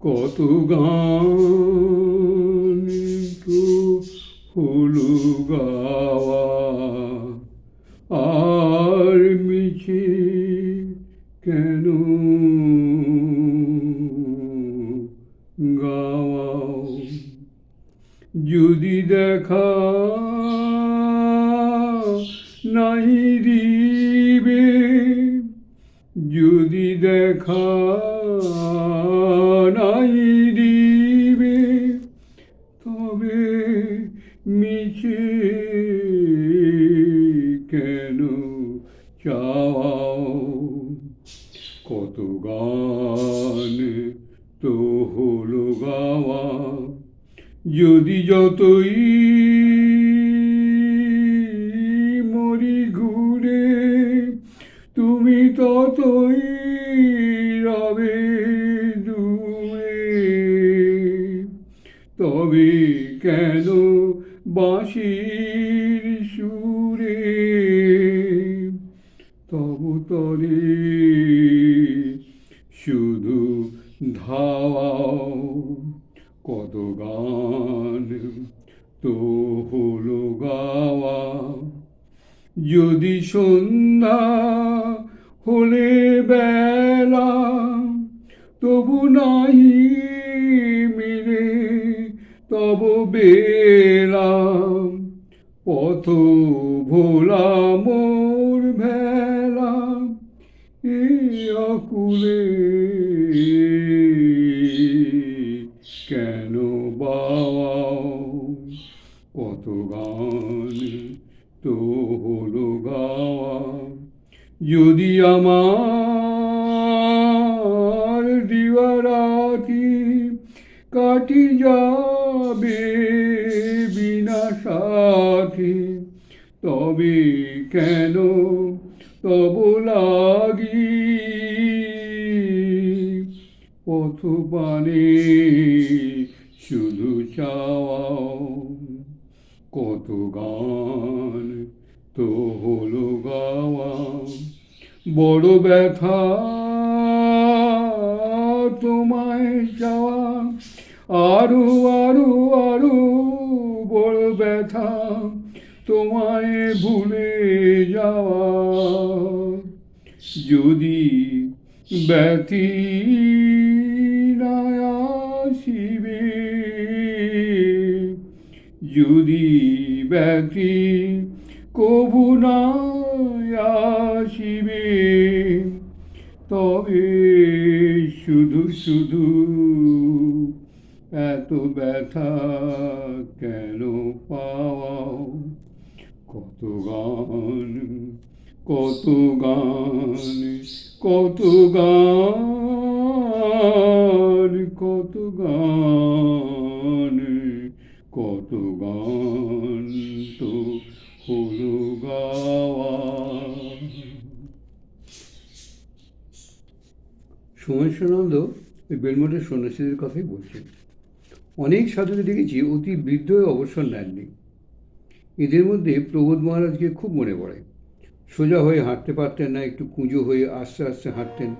কত গান তো হলো গাওয়া আর মিছে কেন গাওয়াও? যদি দেখা নাই দিবে, যদি দেখা নাই দিবে তবে মিছে কেন চাও? কত গান তো হলো গাওয়া যদি যতই কত গান তো হলো গাওয়া। যদি সন্ধ্যা হলে বেলা, তবু নাই মিলে তব বেলা। পথ ভোলা মোর ভেলা, এই অকুলে কেন বাওয়াও? কত গান তো হলো গাওয়া যদি আমার দিবারাতি কাটি যাবে বিনা সাথী? তবে কেন তব লাগি পথ শুধু চাওয়াও কত গান তো হলো গাওয়া বড় ব্যথা তোমায় চাওয়া, আরও আরও আরও বড় ব্যথা তোমায় ভুলে যাওয়া। যদি ব্যথি যদি ব্যথি কবু না আসিবে, তবে শুধু শুধু এত ব্যথা কেন পাওয়াও? কত গান কত গান কত গান সোমেশ্বরানন্দ ওই বেলমঠের সন্ন্যাসীদের কথাই বলছেন। অনেক সাধুকে দেখেছি অতি বৃদ্ধ অবসর নেননি। এদের মধ্যে প্রবোধ মহারাজকে খুব মনে পড়ে। সোজা হয়ে হাঁটতে পারতেন না, একটু কুঁজো হয়ে আস্তে আস্তে হাঁটতেন।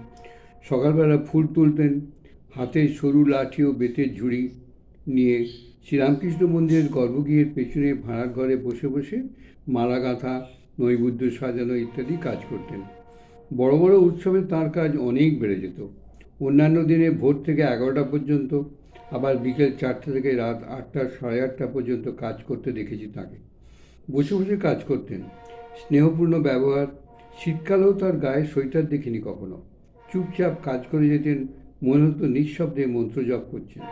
সকালবেলা ফুল তুলতেন, হাতে সরু লাঠি ও বেতের ঝুড়ি নিয়ে শ্রীরামকৃষ্ণ মন্দিরের গর্ভগৃহের পেছনে ভাড়ার ঘরে বসে বসে মালা গাঁথা নৈবুদ্য সাজানো ইত্যাদি কাজ করতেন। বড় বড় উৎসবে তার কাজ অনেক বেড়ে যেত। অন্যান্য দিনে ভোর থেকে এগারোটা পর্যন্ত, আবার বিকেল চারটে থেকে রাত আটটা, সাড়ে আটটা পর্যন্ত কাজ করতে দেখেছি তাকে। বসে বসে কাজ করতেন। স্নেহপূর্ণ ব্যবহার, শীতকালেও তার গায়ে সোয়েটার দেখিনি কখনো। চুপচাপ কাজ করে যেতেন, মনে হতো নিঃশব্দে মন্ত্র জপ করছেন।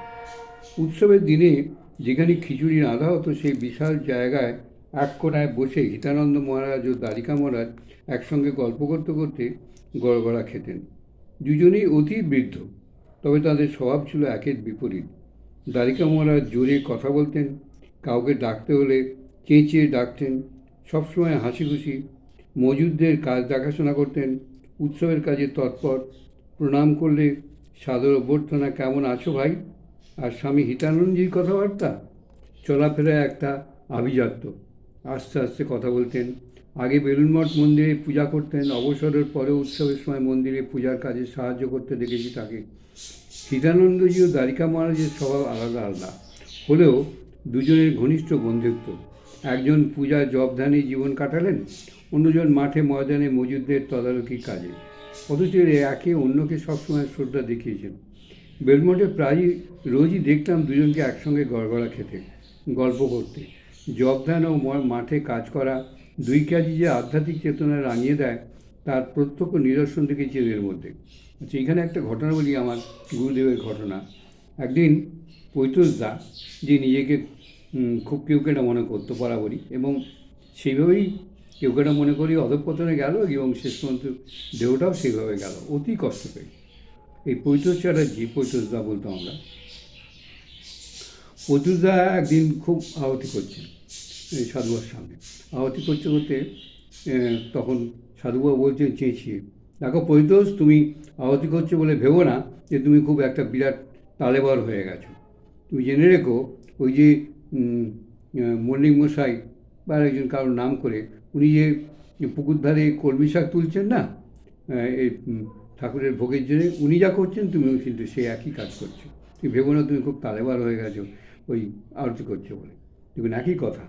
উৎসবের দিনে যেখানে খিচুড়ি রাঁধা হতো সেই বিশাল জায়গায় এক কোণায় বসে হিতানন্দ মহারাজ ও দ্বারিকা মহারাজ একসঙ্গে গল্প করতে করতে গড়গড়া খেতেন। দুজনেই অতি বৃদ্ধ, তবে তাদের স্বভাব ছিল একের বিপরীত। দ্বারিকা মহারাজ জোরে কথা বলতেন, কাউকে ডাকতে হলে চেঁচিয়ে ডাকতেন, সবসময় হাসি খুশি মজুদদের কাজ দেখাশোনা করতেন, উৎসবের কাজে তৎপর, প্রণাম করলে সাদর অভ্যর্থনা, কেমন আছো ভাই? আর স্বামী হিতানন্দজির কথাবার্তা? চলাফেরা একটা আভিজাত্য। আস্তে আস্তে কথা বলতেন। আগে বেলুনমঠ মন্দিরে পূজা করতেন, অবসরের পরে উৎসবের সময় মন্দিরে পূজার কাজে সাহায্য করতে দেখেছি তাকে। সীতানন্দজি ও দ্বারিকা মহারাজের স্বভাব আলাদা আলাদা। হলেও দুজনের ঘনিষ্ঠ বন্ধুত্ব। একজন পূজা জবধানে জীবন কাটালেন, অন্যজন মাঠে ময়দানে মজুদদের তদারকি কাজে। অথচ একে অন্যকে সবসময় শ্রদ্ধা দেখিয়েছেন। বেলমঠে প্রায়ই রোজই দেখতাম দুজনকে একসঙ্গে গড়গড়া খেতে, গল্প করতে। জবধান ও মাঠে কাজ করা দুই কাজই যে আধ্যাত্মিক চেতনা রাঙিয়ে দেয়, তার প্রত্যক্ষ নিদর্শন দেখেছি এদের মধ্যে। আচ্ছা এখানে একটা ঘটনা বলি আমার গুরুদেবের ঘটনা। একদিন পৈতোষ দা, যে নিজেকে খুব কেউকেটা মনে করতো বরাবরই, এবং সেইভাবেই কেউ কেউকেটা মনে করি অধঃপতনে গেল এবং শেষ পর্যন্ত দেহটাও সেইভাবে গেল। অতি কষ্ট পেয়ে। এই পৈতোষ চ্যাটার্জি পৈতোষ দা বলতাম আমরা। পৈতোষ দা একদিন খুব আহতি করছেন। সাধুবার সামনে। আহতি করতে করতে তখন সাধুবাবু বলছেন চেঁচিয়ে দেখো পৈতোষ তুমি আহতি করছ বলে ভেবো না যে তুমি খুব একটা বিরাট তালেবর হয়ে গেছো। তুমি জেনে রেখো, ওই যে মল্লিক মশাই বা একজন কারোর নাম করে, উনি যে পুকুর ধারে কলমি শাক তুলছেন না এই ঠাকুরের ভোগের জন্য, উনি যা করছেন, তুমিও কিন্তু সে একই কাজ করছ। তুমি ভেবো না তুমি খুব তালেবার হয়ে গেছো, ওই আরতি করছ বলে। দেখুন, একই কথা।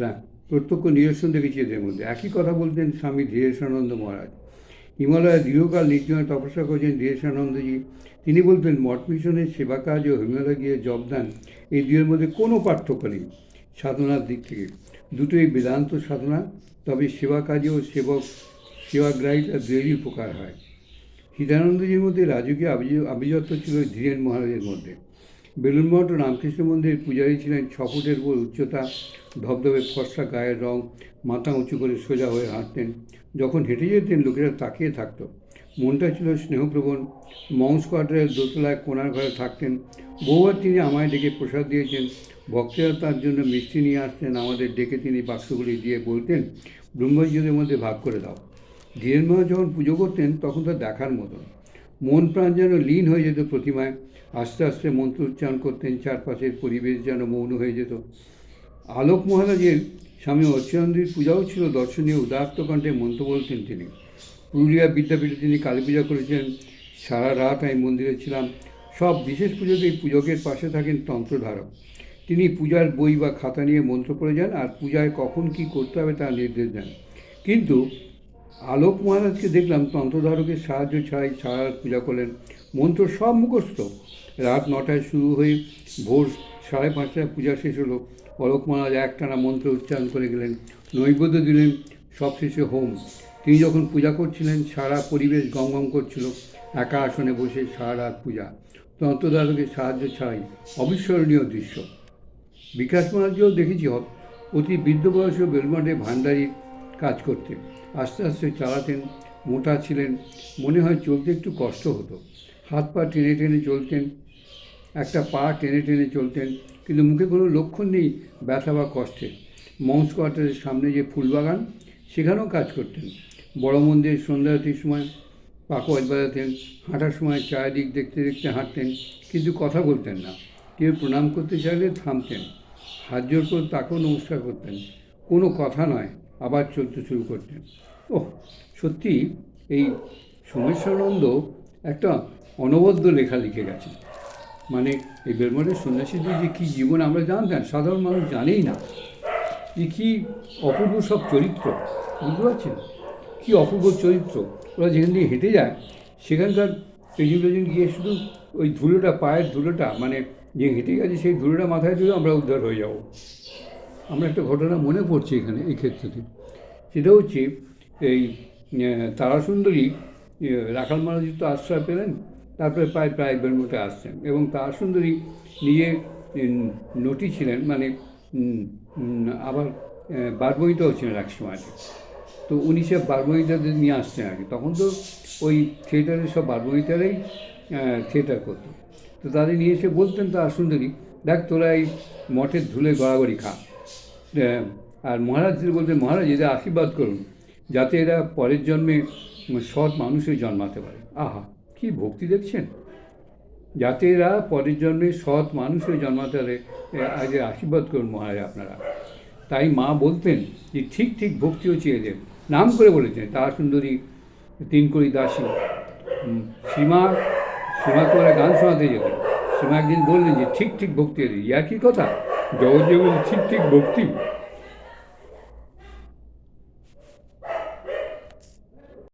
না, প্রত্যক্ষ নিদর্শন দেখেছি এদের মধ্যে। একই কথা বলতেন স্বামী ধীরেশানন্দ মহারাজ। হিমালয়ে দীর্ঘকাল নির্জনে তপস্যা করেছেন ধীরেশানন্দজি। তিনি বলতেন, মঠ মিশনের সেবা কাজ ও গিয়ে জবদান এই দুয়ের মধ্যে কোনো পার্থক্য নেই সাধনার দিক থেকে। দুটোই বেদান্ত সাধনা, তবে সেবা কাজে ও সেবক সেবাগ্রাহীটা দুয়েরই উপকার হয়। হিতানন্দজির মধ্যে রাজকীয় আভিজাত্য ছিল ধীরেন মহারাজের মধ্যে। বেলুন মঠ রামকৃষ্ণ মন্দিরের পূজারী ছিলেন ছ ফুটের উপর উচ্চতা, ধবধবে ফর্সা গায়ের রং, মাথা উঁচু করে সোজা হয়ে হাঁটতেন। যখন হেঁটে যেতেন, লোকেরা তাকিয়ে থাকত। মনটা ছিল স্নেহপ্রবণ। মাউস কোয়ার্টারের দোতলায় কোনার ঘরে থাকতেন। বহুবার তিনি আমায় ডেকে প্রসাদ দিয়েছেন। ভক্তেরা তার জন্য মিষ্টি নিয়ে আসতেন। আমাদের ডেকে তিনি বাক্সগুলি দিয়ে বলতেন ব্রহ্মজ্ঞদের মধ্যে ভাগ করে দাও। ধীরেন যখন পুজো করতেন, তখন তো দেখার মতন। মন প্রাণ যেন লীন হয়ে যেত প্রতিমায়। আস্তে আস্তে মন্ত্র উচ্চারণ করতেন, চারপাশের পরিবেশ যেন মৌন হয়ে যেত। আলোক মহারাজের স্বামী অচ্যুতানন্দের পূজাও ছিল দর্শনীয়। উদাত্ত কণ্ঠে মন্ত্র বলতেন তিনি। পুরুলিয়া বিদ্যাপীঠে তিনি কালী পূজা করেছেন। সারা রাত আমি মন্দিরে ছিলাম। সব বিশেষ পুজোতেই পূজকের পাশে থাকেন তন্ত্রধারক। তিনি পূজার বই বা খাতা নিয়ে মন্ত্র পড়ে যান আর পূজায় কখন কি করতে হবে তার নির্দেশ দেন। কিন্তু আলোক মহারাজকে দেখলাম তন্ত্রধারকের সাহায্য ছাড়াই সারা পূজা করলেন। মন্ত্র সব মুখস্থ। রাত নটায় শুরু হয়ে ভোর সাড়ে পাঁচটায় পূজা শেষ হলো। অলোক মহারাজ একটানা মন্ত্র উচ্চারণ করে গেলেন, নৈবেদ্য দিলেন, সব শেষে হোম। তিনি যখন পূজা করছিলেন, সারা পরিবেশ গম গম করছিল। একা আসনে বসে সারা রাত পূজা। তন্ত্রধারকের সাহায্য ছাড়াই অবিস্মরণীয় দৃশ্য। বিকাশ মহারাজকেও দেখেছি অতি বৃদ্ধ বয়সেও বেলমাঠে ভান্ডারির কাজ করতেন আস্তে আস্তে চালাতেন, মোটা ছিলেন, মনে হয় চলতে একটু কষ্ট হতো। হাত পা টেনে টেনে চলতেন একটা পা টেনে টেনে চলতেন, কিন্তু মুখে কোনো লক্ষণ নেই ব্যথা বা কষ্টের মঞ্চ কোয়ার্টারের সামনে যে ফুলবাগান, সেখানেও কাজ করতেন। বড় মন্দির সন্ধ্যারতির সময় পাকোয়াজ বাজাতেন হাঁটার সময় চারিদিক দেখতে দেখতে হাঁটতেন, কিন্তু কথা বলতেন না। কেউ প্রণাম করতে চাইলে থামতেন, হাত জোর করে তাকেও নমস্কার করতেন। কোনো কথা নয়, আবার চলতে শুরু করতেন। ও সত্যি এই সোমেশ্বরানন্দ একটা অনবদ্য লেখা লিখে গেছে মানে এই বেলমঠের সন্ন্যাসীদের যে কী জীবন আমরা জানতাম, সাধারণ মানুষ জানেই না। যে কী অপূর্ব সব চরিত্র, বুঝতে পারছেন? কী অপূর্ব চরিত্র। ওরা যেখান দিয়ে হেঁটে যায়, সেখানকার পেছন গিয়ে শুধু ওই ধুলোটা, পায়ের ধুলোটা মানে যে হেঁটে গেছে সেই ধুলোটা মাথায় দিলে আমরা উদ্ধার হয়ে যাব। আমরা একটা ঘটনা মনে পড়ছে এখানে, এই ক্ষেত্রতে। সেটা হচ্ছে এই তারাসুন্দরী রাখাল মহারাজের তো আশ্রয় পেলেন তারপরে প্রায় প্রায় বেলমোটে আসছেন এবং তারাসুন্দরী নিজে উম, নটি ছিলেন মানে আবার আহ, বারবইটাও ছিলেন এক সময়তে তো উনি সব বারবইটাদের নিয়ে আসছেন কি। তখন তো ওই থিয়েটারের সব বারবইটারেই থিয়েটার করতো। তো তাদের নিয়ে এসে বলতেন তারা সুন্দরী দেখ তোরা এই মঠের ধুলে গড়াগড়ি খা। আর মহারাজ তিনি বলতেন মহারাজ এদের আশীর্বাদ করুন যাতে এরা পরের জন্মে সৎ মানুষের জন্মাতে পারে। আহা! কি ভক্তি দেখছেন? যাতে এরা পরের জন্মে সৎ মানুষের জন্মাতে পারে আগে আশীর্বাদ করুন মহারাজ আপনারা। তাই মা বলতেন যে, ঠিক ঠিক ভক্তিও চেয়ে এদের। নাম করে বলেছেন, তারা সুন্দরী তিনকড়ি দাসী। সীমা শ্রীমাকে ওরা গান শোনাতে যেতেন। সীমা একদিন বললেন যে, ঠিক ঠিক ভক্তি ইয়ার কি কথা? জগৎ ঠিক ঠিক ভক্তি।